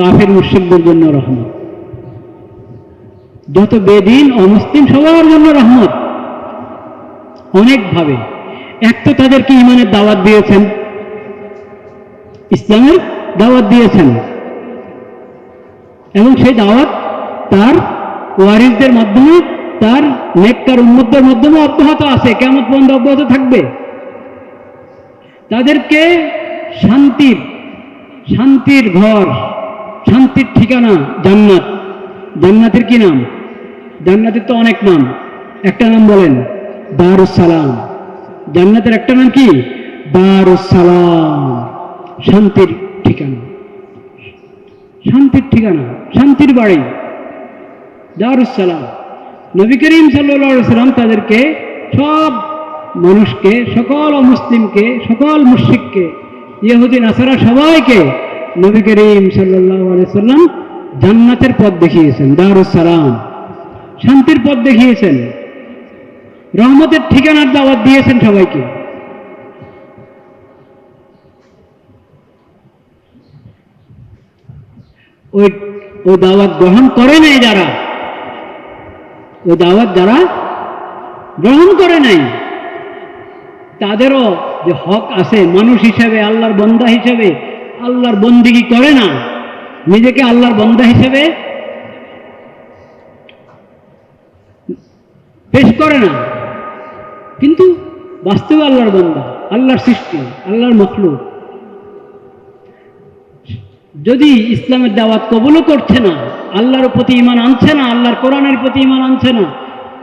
কাফের মুশ্রিকদের জন্য রহমত। যত বেদিন অমুসলিম সবার জন্য রহমত। অনেকভাবে। এক তো তাদেরকে ইমানের দাওয়াত দিয়েছেন। ইসলামের দাওয়াত দিয়েছেন। এবং সেই দাওয়াত তার ওয়ারিসদের মাধ্যমে, তার নেককার উন্মতদের মাধ্যমে অব্যাহত আছে। কেমন পর্যন্ত অব্যাহত থাকবে। তাদেরকে শান্তির শান্তির ঘর শান্তির ঠিকানা জান্নাত। জান্নাতের কি নাম? জান্নাতের তো অনেক নাম। একটা নাম বলেন দারুসালাম জান্নাতের একটা নাম কি? দারুসালাম শান্তির ঠিকানা। শান্তির ঠিকানা, শান্তির বাড়ি। দারুসালাম নবী করিম সাল্লা সাল্লাম তাদেরকে সব মানুষকে, সকল অমুসলিমকে সকল মুশিককে ইহুদি, নাসারা সবাইকে নবী করিম জান্নাতের পথ দেখিয়েছেন দারুসালাম শান্তির পথ দেখিয়েছেন। রহমতের ঠিকানার দাওয়াত দিয়েছেন সবাইকে। ওই ওই দাওয়াত গ্রহণ করে নাই যারা, ওই দাওয়াত যারা গ্রহণ করে নাই, তাদেরও যে হক আছে মানুষ হিসেবে, আল্লাহর বন্দা হিসেবে আল্লাহর বন্দিগি করে না? নিজেকে আল্লাহর বন্দা হিসেবে পেশ করে না। কিন্তু বাস্তবে আল্লাহর বন্দা, আল্লাহর সৃষ্টি, আল্লাহর মখলুক। যদি ইসলামের দাওয়াত কবুলও করছে না, আল্লাহর প্রতি ইমান আনছে না, আল্লাহর কোরআনের প্রতি ইমান আনছে না,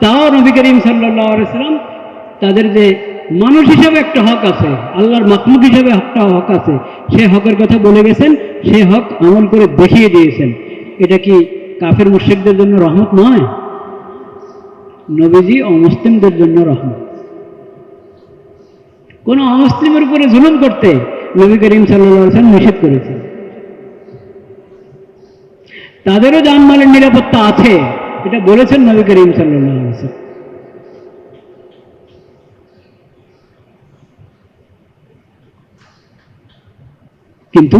তাও নবী করিম সাল্লাহ সাল্লাম তাদের যে মানুষ হিসেবে একটা হক আছে, আল্লাহর মাকলুক হিসেবে একটা হক আছে। সে হকের কথা বলে গেছেন, সে হক আমল করে দেখিয়ে দিয়েছেন। এটা কি কাফের মুর্শিকদের জন্য রহমত নয়? নবীজি অমুসলিমদের জন্য রহমত। কোন অমুসলিমের উপরে জুলুম করতে নবী করিম সাল্লাম নিষেধ করেছেন। তাদেরও জানমালের নিরাপত্তা আছে, এটা বলেছেন নবী করিম সাল্লাম কিন্তু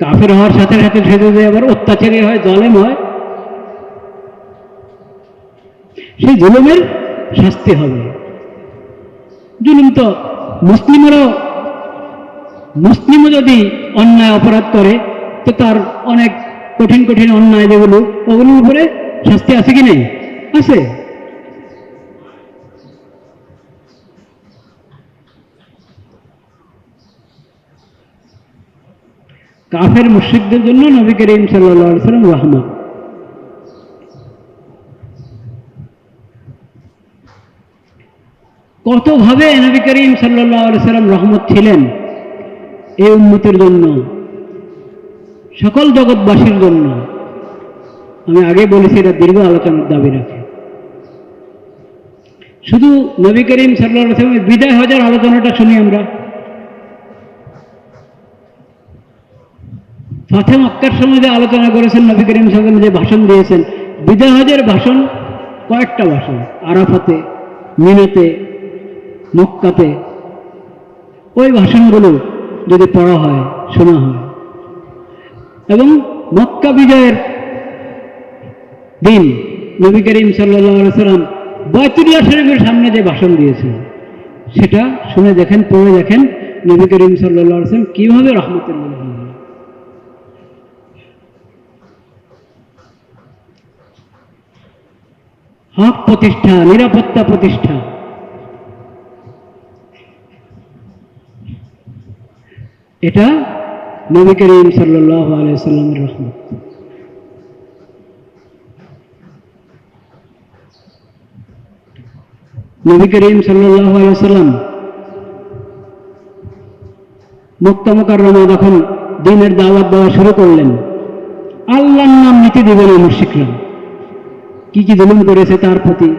কাফের হওয়ার সাথে সাথে সে যদি আবার অত্যাচারী হয়, জলেম হয়, সেই জুলুমের শাস্তি হবে। জুলুম তো মুসলিমেরও, মুসলিমও যদি অন্যায় অপরাধ করে, তো তার অনেক কঠিন কঠিন অন্যায় যেগুলো, ওগুলোর উপরে শাস্তি আছে কি নেই? আছে। কাফের মুশ্রিকদের জন্য নবী করিম সাল্লা সাল্লাম রহমত। কতভাবে নবী করিম সাল্লাম রহমত ছিলেন এই উন্নতির জন্য, সকল জগৎবাসীর জন্য? আমি আগে বলেছি এটা দীর্ঘ আলোচনার দাবি রাখে। শুধু নবী করিম সাল্লাহ সাল্লামের বিদায় হজার আলোচনাটা শুনি আমরা। ফাতে মক্কার সময় যে আলোচনা করেছেন নবী করিম সাল্লাম যে ভাষণ দিয়েছেন বিদায় হজের ভাষণ কয়েকটা ভাষণ, আরাফাতে, মিনাতে, মক্কাতে, ওই ভাষণগুলো যদি পড়া হয়, শোনা হয়। এবং মক্কা বিজয়ের দিন নবী করিম সাল্লা সাল্লাম বয়তুল্লাহ শরীফের সামনে যে ভাষণ দিয়েছেন, সেটা শুনে দেখেন, পড়ে দেখেন নবী করিম সাল্লা সাল্লাম কীভাবে রহমতুল্লাহ হক প্রতিষ্ঠা, নিরাপত্তা প্রতিষ্ঠা। এটা নবী করিম সাল্লাহ আলাইসাল্লামের রহমত। নবী করিম সাল্লাহ আলাইসাল্লাম মুক্ত মোকাররমা যখন দিনের দাওয়াত দেওয়া শুরু করলেন, আল্লাহর নাম নিতে দেবে না মুশিকরা কি কি জুলুম করেছে তার প্রতি?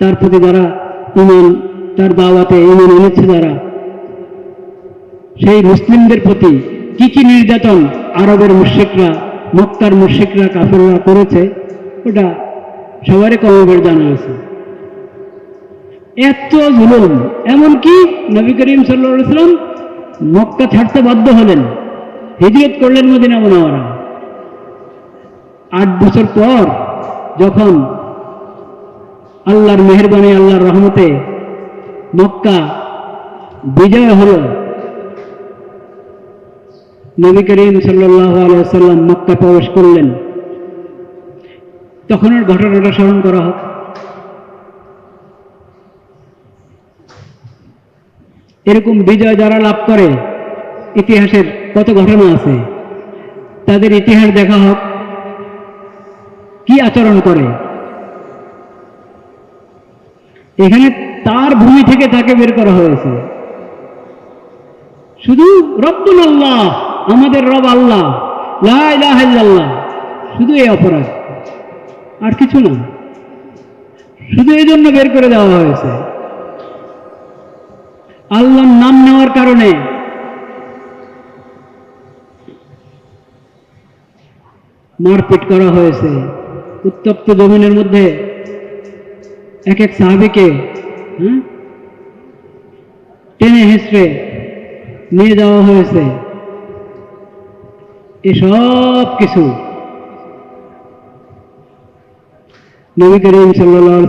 তার প্রতি যারা ইমান, তার দাওয়াতে ইমান এনেছে যারা, সেই মুসলিমদের প্রতি কি কি নির্যাতন আরবের মুশ্রিকরা, মক্কার মুশ্রিকরা, কাফেররা করেছে, ওটা সবারই কমবের জানা আছে। এত জুলুম, এমনকি নবী করিম সাল্লাম মক্কা ছাড়তে বাধ্য হলেন, হিজরত করলেন মদিনা মোনাওয়ারা। আট বছর পর যখন আল্লাহর মেহরবানি, আল্লাহর রহমতে মক্কা বিজয় হল, নবী করিম সাল্লাহ মক্কা প্রবেশ করলেন। তখনের ঘটনাটা স্মরণ করা হোক। এরকম বিজয় যারা লাভ করে, ইতিহাসের কত ঘটনা আছে, তাদের ইতিহাস দেখা হোক। কি আচরণ করে? এখানে তার ভূমি থেকে তাকে বের করা হয়েছে। শুধু রব্বুল আল্লাহ, আমাদের রব আল্লাহ, লা ইলাহা ইল্লাল্লাহ, শুধু এই অপরাধ। আর কিছু না। শুধু এই জন্য বের করে দেওয়া হয়েছে। আল্লাহর নাম নেওয়ার কারণে। মারপিট করা হয়েছে। উত্তপ্ত জমিনের মধ্যে এক এক সাহাবিকে হ্যাঁ, টেনে হেসড়ে নিয়ে যাওয়া হয়েছে। এসব কিছু নবী করিম সাল্লাম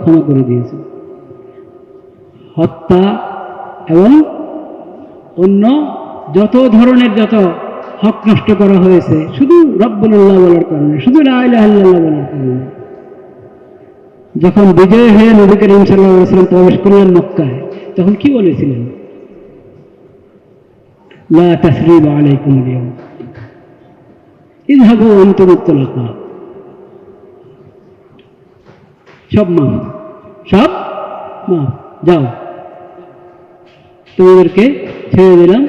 ক্ষমা করে দিয়েছে হত্যা এবং অন্য যত ধরনের যত হক নষ্ট করা হয়েছে, শুধু রব্বুল্লাহ বলার কারণে, শুধু আল্লাহ বলার কারণে। যখন বিজয় হয়ে নবী করিম সাল্লাম প্রবেশ করলেন মক্কায়, তখন কি বলেছিলেন? সব মাফ। সব মাফ। যাও। তোমাদেরকে ছেড়ে দিলাম।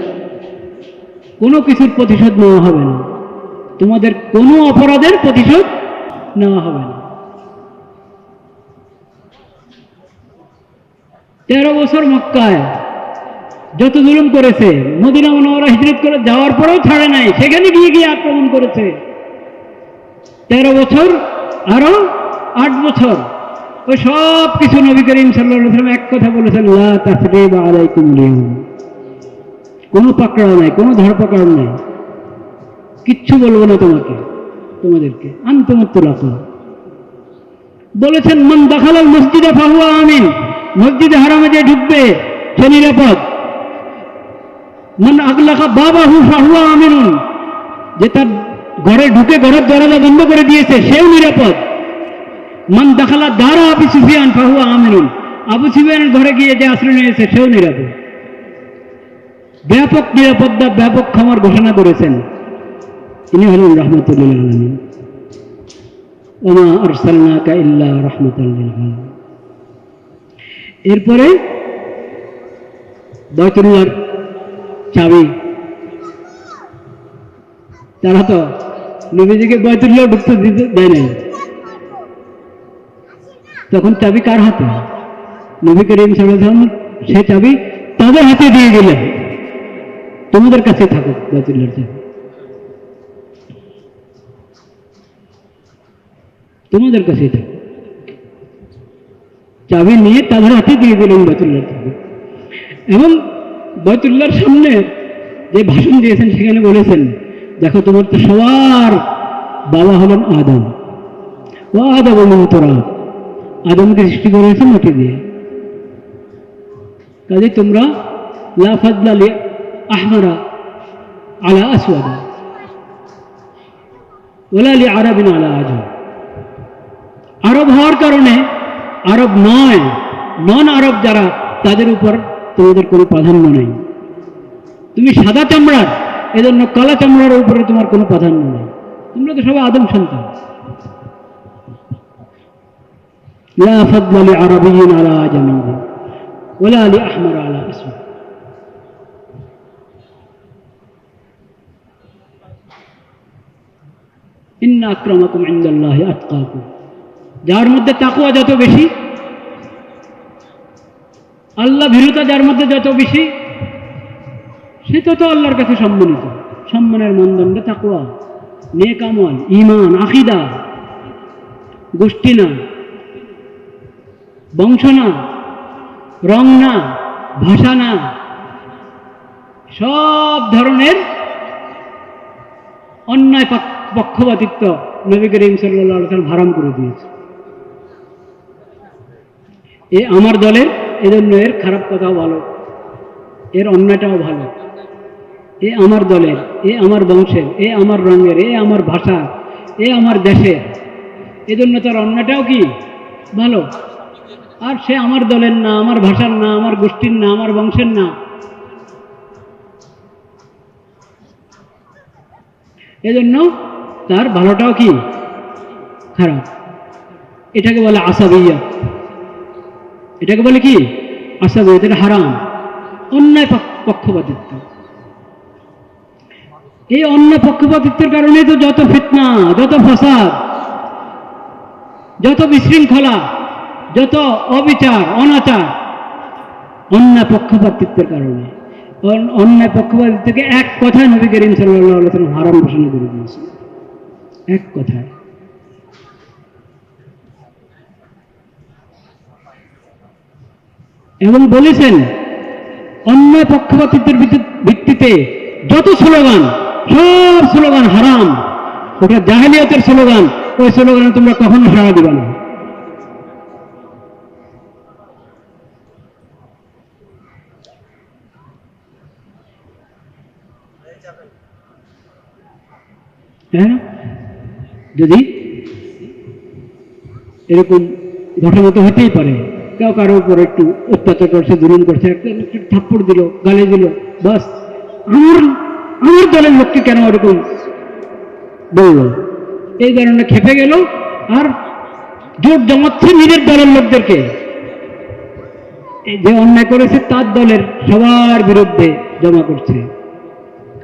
কোনো কিছুর প্রতিশোধ নেওয়া হবে না। তোমাদের কোনো অপরাধের প্রতিশোধ নেওয়া হবে না। তেরো বছর মক্কায় যত জুলুম করেছে, মদিনা মনোহরা হিজরত করে যাওয়ার পরেও ছাড়ে নাই, সেখানে গিয়ে গিয়ে আক্রমণ করেছে। তেরো বছর আরও আট বছর। ওই সব কিছু নবী করিম সাল্লাম এক কথা বলেছেন, লা তাসরিব আলাইকুম লিয়াউম। কোনো পাকড়াও নাই, কোনো ধরপাকড় নাই। কিচ্ছু বলব না তোমাকে, তোমাদেরকে। আন্তমত্তলাক বলেছেন, মন দেখালাল মসজিদে ফাহুয়া আমিন, মসজিদে হারামে যে ঢুকবে, সে নিরাপদ। মন আগলাকা বাবা হু ফাহুয়া আমিনুন, যে তার ঘরে ঢুকে ঘরের দরজা বন্ধ করে দিয়েছে, সেও নিরাপদ। মন দেখালা দারা আবু সুফিয়ান ফাহুয়া আমিনুন, আবু সুফিয়ানের ঘরে গিয়ে যে আশ্রয় নিয়েছে, সেও নিরাপদ। ব্যাপক নিরাপত্তা ব্যাপক ক্ষমার ঘোষণা করেছেন। ইনি হলেন রহমতুল্লিল আলমিন ওমা আরসালনাকা ইল্লা রহমতুল্লিল এরপরে বয়তুল্লার চাবি। তারা তো নবীজিকে বয়তুল্লাহ ঢুকতে দিতে দেয় নাই। তখন চাবি কার হাতে? নবী করিম সাল্লাম সে চাবি তাদের হাতে দিয়ে দিলেন তোমাদের কাছে থাকুক বয়তুল্লাহর চাবি তোমাদের কাছেই থাকুক। চাবি নিয়ে তাদের হাতে দিয়ে দিলেন বয়তুল্লাহর চাবি। এবং বয়তুল্লাহর সামনে যে ভাষণ দিয়েছেন, সেখানে বলেছেন, দেখো, তোমার তো সবার বাবা হলেন আদম। ও আদম মন্তরা আদমকে সৃষ্টি করেছে মাটি দিয়ে। কাজে তোমরা লাফাদলালি আহমারা আলা আসওয়াদা ওলালি আরবিন আলা আজম আরব হওয়ার কারণে আরব নয় নন আরব যারা তাদের উপর তোমাদের কোনো প্রাধান্য নেই তুমি সাদা চামড়ার এজন্য কালা চামড়ার উপরে তোমার কোনো প্রাধান্য নেই তোমরা তো সবাই আদম সন্তান لا فضل لعربي على عجمي ولا لأحمر على أسود যার মধ্যে তাকুয়া যত বেশি, আল্লাহ ভীরুতা যার মধ্যে যত বেশি, সে তত আল্লাহর কাছে সম্মানিত। সম্মানের মানদণ্ড তাকুয়া নেক আমল ইমান আকিদা গোষ্ঠী না বংশ না রং না ভাষা না সব ধরনের অন্যায় পক- পক্ষপাতিত্ব নবী করিম সাল্লাম হারাম করে দিয়েছে। এ আমার দলের এজন্য এর খারাপ কথাও ভালো, এর অন্যায়টাও ভালো। এ আমার দলের, এ আমার বংশের, এ আমার রঙের, এ আমার ভাষা এ আমার দেশের, এজন্য তার অন্যটাও কি? ভালো। আর সে আমার দলের না, আমার ভাষার না, আমার গোষ্ঠীর না, আমার বংশের না এজন্য তার ভালোটাও কি? খারাপ। এটাকে বলে আসাবিয়া। এটাকে বলে কি? আসাবিয়া এটা হারাম। অন্যায় পক্ষপাতিত্ব। এই অন্য পক্ষপাতিত্বের কারণে তো যত ফিতনা, যত ফসাদ, যত বিশৃঙ্খলা, যত অবিচার, অনাচার অন্য পক্ষপাতিত্বের কারণে। অন- অন্যায় পক্ষপাতিত্বকে এক কথায় নবী করিম সাল্লাহ সাল্লাম হারাম ঘোষণা করে দিয়েছে এক কথায়। এবং বলেছেন, অন্যায় পক্ষপাতিত্বের ভিত্তি- ভিত্তিতে যত স্লোগান, সব স্লোগান হারাম। ওটা জাহেলিয়তের স্লোগান। ওই স্লোগানে তোমরা কখনো সাড়া দিবা না। হ্যাঁ? যদি এরকম ঘটনা তো হতেই পারে। কেউ কারোর উপর একটু অত্যাচার করছে, জুলুম করছে, একটা থাপ্পড় দিল, গালি দিল, বাস। আমার আমার দলের লোককে কেন ওরকম বলল? এই কারণে খেপে গেল আর জোট জমাচ্ছে নিজের দলের লোকদেরকে। যে অন্যায় করেছে, তার দলের সবার বিরুদ্ধে জমা করছে।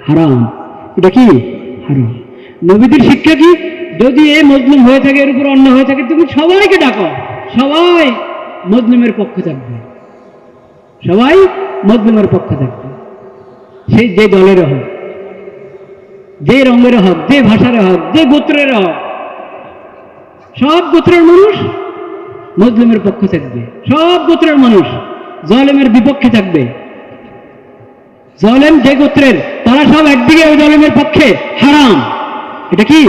হারাম। এটা কি? হারাম। নবীদের শিক্ষা কি? যদি এ মজলুম হয়ে থাকে, এর উপর অন্য হয়ে থাকে, তুমি সবাইকে ডাকো। সবাই মজলুমের পক্ষে থাকবে। সবাই মজলুমের পক্ষে থাকবে। সেই যে দলের হোক, যে রঙের হোক, যে ভাষার হোক, যে গোত্রের হোক, সব গোত্রের মানুষ মজলুমের পক্ষে থাকবে। সব গোত্রের মানুষ জলেমের বিপক্ষে থাকবে। জলেম যে গোত্রের তারা সব একদিকে ওই জলেমের পক্ষে হারাম। এটা কি?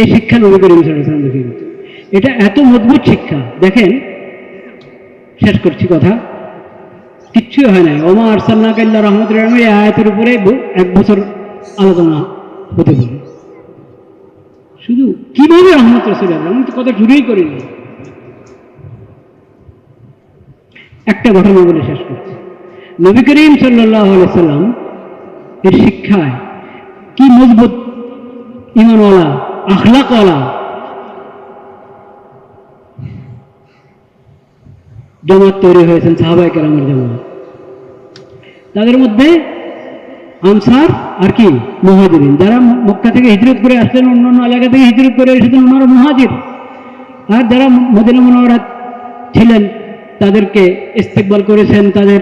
এই শিক্ষা নবী করিম গেছে। এটা এত মজবুত শিক্ষা। দেখেন, শেষ করছি কথা। কিচ্ছুই হয় নাই ওমা আরসাল্লাহ কাল্লা রহমতুল্লাহ এই আয়াতের উপরে এক বছর আলোচনা হতে পারে। শুধু কীভাবে রহমত রসুল আমি তো কথা জুড়েই করিনি একটা ঘটনা বলে শেষ করছি। নবী করিম সাল্লাম এর শিক্ষায় কি মজবুত ইমানওয়ালা, আখলাকওয়ালা, জমাত তৈরি হয়েছেন সাহাবাই কেরামের জমাত তাদের মধ্যে আনসার আর কি? মহাজিরিন। যারা মক্কা থেকে হিজরত করে আসলেন অন্য অন্য এলাকা থেকে হিজরত করে এসেছেন, ওনারা মহাজির। আর যারা মদিনা মনোহরা ছিলেন তাদেরকে ইস্তেকবাল করেছেন, তাদের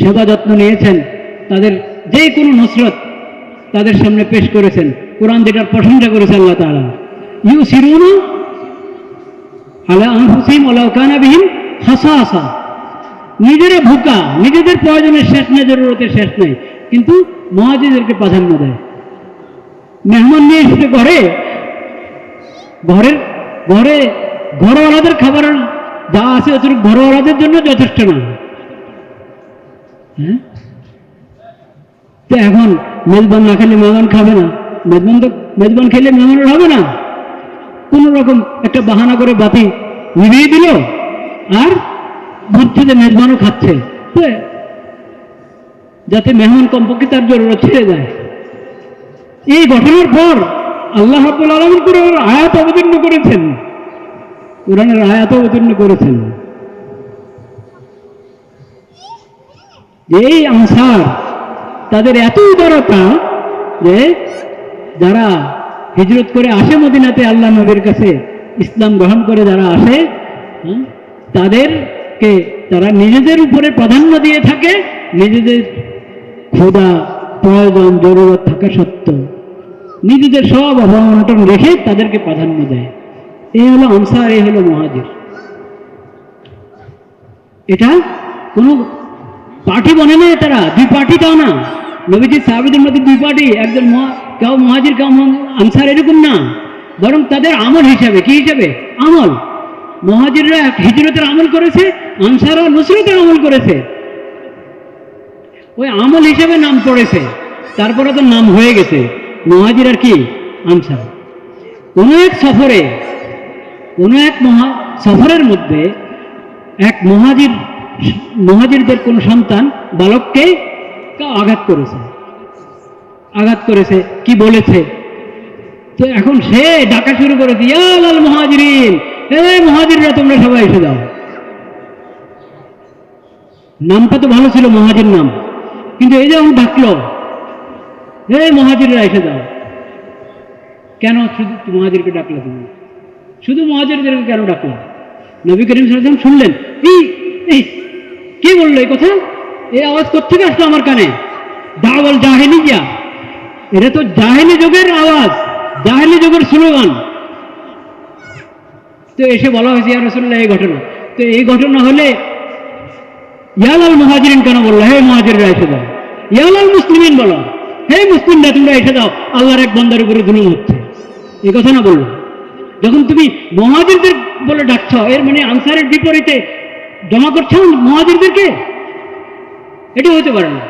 সেবা যত্ন নিয়েছেন, তাদের যে কোনো নসরত তাদের সামনে পেশ করেছেন। কোরআন যেটার প্রশংসা করেছে আল্লাহ তাআলা। ইউ সিরুনা আলা আনফুসিহিম ওয়ালাউ কানা বিহিম খাসাসা। নিজেরা ভুকা, নিজেদের প্রয়োজনের শেষ নেই জরুরতের শেষ নেই, কিন্তু মহাজিদেরকে প্রাধান্য দেয়। মেহমান নিয়ে এসেছে ঘরে, ঘরের, ঘরে ঘরওয়ালাদের খাবার যা আছে অতটুকু ঘরওয়ালাদের জন্য যথেষ্ট না হ্যাঁ? এখন মেজবান না খেলে মেহমান খাবে না। মেজবান তো মেজবান খেলে মেহমানের হবে না। কোন রকম একটা বাহানা করে বাতি নিভিয়ে দিল আর ভাবছে যে মেজবানও খাচ্ছে। যাতে মেহমান কমপক্ষে তার জরুরত ছেড়ে যায়। এই ঘটনার পর আল্লাহ রাব্বুল আলামিন কোরআনের আয়াত অবতীর্ণ করেছেন। কোরআনের আয়াত অবতীর্ণ করেছেন। এই আনসার তাদের এত উদারতা যে যারা হিজরত করে আসে মদিনাতে আল্লাহ নবীর কাছে ইসলাম গ্রহণ করে যারা আসে তাদেরকে তারা নিজেদের উপরে প্রাধান্য দিয়ে থাকে, নিজেদের ক্ষুধা, প্রয়োজন, জরুরত থাকা সত্ত্বেও। নিজেদের সব অভাব অনটন রেখে তাদেরকে প্রাধান্য দেয়। এই হলো আনসার এই হলো মহাজির। এটা কোনো পার্টি বনে না তারা, দুই পার্টি তাও না। নবীজির সাহাবিদের মধ্যে দুই পার্টি, একজন কেউ মহাজির, কেউ আনসার এরকম না। বরং তাদের আমল হিসাবে, কি হিসাবে? আমল। মহাজিররা এক হিজরতের আমল করেছে আনসাররা নুসরতের আমল করেছে। ওই আমল হিসেবে নাম পড়েছে, তারপরে তো নাম হয়ে গেছে। মহাজির আর কি? আনসার কোনো এক সফরে কোনো এক মহা সফরের মধ্যে এক মহাজির মহাজিরদের কোন সন্তান বালককে আঘাত করেছে। আঘাত করেছে, কি বলেছে? তো এখন সে ডাকা শুরু করেছে ইয়াল মহাজিরিন মহাজিররা তোমরা সবাই এসে দাও নামটা তো ভালো ছিল, মহাজির নাম। কিন্তু এই যে যখন ডাকলো হে মহাজিররা এসে দাও কেন শুধু মহাজিরকে ডাকলো তুমি? শুধু মহাজিরদেরকে কেন ডাকলো নবী করিম সাল্লাম শুনলেন, এই কে বলল এই কথা? এই আওয়াজ কোথেকে আসলো আমার কানে? দাওয়াল জাহেলি যা এটা তো জাহেলি যুগের আওয়াজ, জাহেলি যুগের স্লোগান। তো এসে বলা হয়েছে, ইয়া রসুল্লাহ এই ঘটনা। তো এই ঘটনা হলে ইয়ালাল মহাজিরিন কেন বলল? হে মহাজিররা, এসে দাও ইয়ালাল মুসলিমিন বলো। হে মুসলিমরা, তোমরা এসে দাও। আল্লাহর এক বন্দার উপরে জুলুম হচ্ছে। এই কথা না বলল? যখন তুমি মহাজিরদের বলে ডাকছ, এর মানে আনসারের বিপরীতে জমা করছ মহাজিরদেরকে এটি হতে পারে না।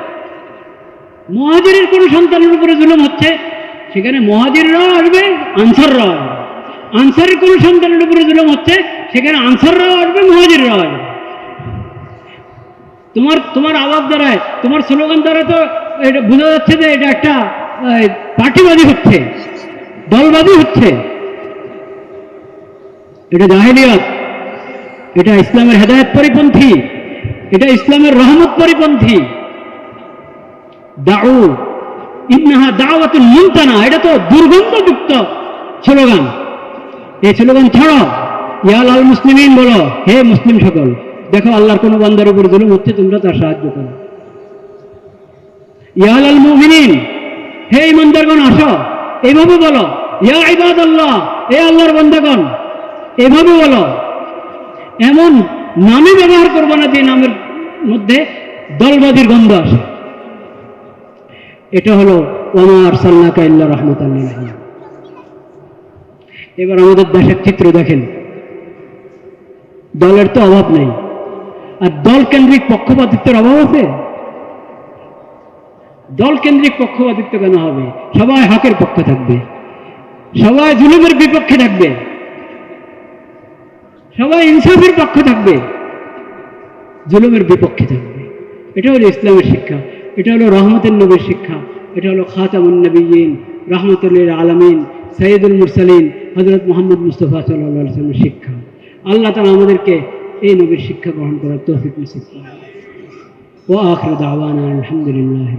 মহাজিরের কোনো সন্তানের উপরে জুলুম হচ্ছে, সেখানে মহাজিররাও আসবে, আনসাররাও আসবে। আনসারের কোনো সন্তানের উপরে জুলুম হচ্ছে, সেখানে আনসাররাও আসবে মহাজিররাও আসবে। তোমার তোমার আওয়াজ দ্বারায়, তোমার স্লোগান দ্বারা তো এটা বোঝা যাচ্ছে যে এটা একটা পার্টিবাদী হচ্ছে, দলবাদী হচ্ছে। এটা জাহেলিয়াত, এটা ইসলামের হেদায়ত পরিপন্থী, এটা ইসলামের রহমত পরিপন্থী। দাউ, ইন্নাহা দাওয়াতুল মুমতানা এটা তো দুর্গন্ধযুক্ত স্লোগান। এই স্লোগান ছাড়ো ইয়াল আল মুসলিমিন বলো, হে মুসলিম সকল, দেখো আল্লাহর কোনো বান্দার উপর জুলুম হচ্ছে, তোমরা তার সাহায্য করো। ইয়াল আল মুমিনিন, হে ইমানদারগণ, আসো, এইভাবে বলো, ইয়া ইবাদ আল্লাহ এ আল্লাহর বান্দাগণ। এভাবে বলো, এমন নামে ব্যবহার করব না যে নামের মধ্যে দলবাদীর গন্ধ আসে। এটা হলো ওমার সাল্লাকা ইল্লা রহমতাল্লাহ এবার আমাদের দেশের চিত্র দেখেন। দলের তো অভাব নেই। আর দল কেন্দ্রিক পক্ষপাতিত্বের অভাব আছে? দল কেন্দ্রিক পক্ষপাতিত্ব কেন হবে? সবাই হকের পক্ষে থাকবে। সবাই জুলুমের বিপক্ষে থাকবে। সবাই ইনসাফের পক্ষে থাকবে। জুলুমের বিপক্ষে থাকবে। এটা হলো ইসলামের শিক্ষা। এটা হলো রহমতের নবীর শিক্ষা। এটা হলো খাতামুন নবীন রহমতুল্লিল আলমিন সৈয়দুল মুরসালিন হজরত মোহাম্মদ মুস্তফা সাল্লামের শিক্ষা। আল্লাহ তালা আমাদেরকে এই নবীর শিক্ষা গ্রহণ করার তৌফিক নসিব করেন। ও আখর দাওয়ানা আলহামদুলিল্লাহ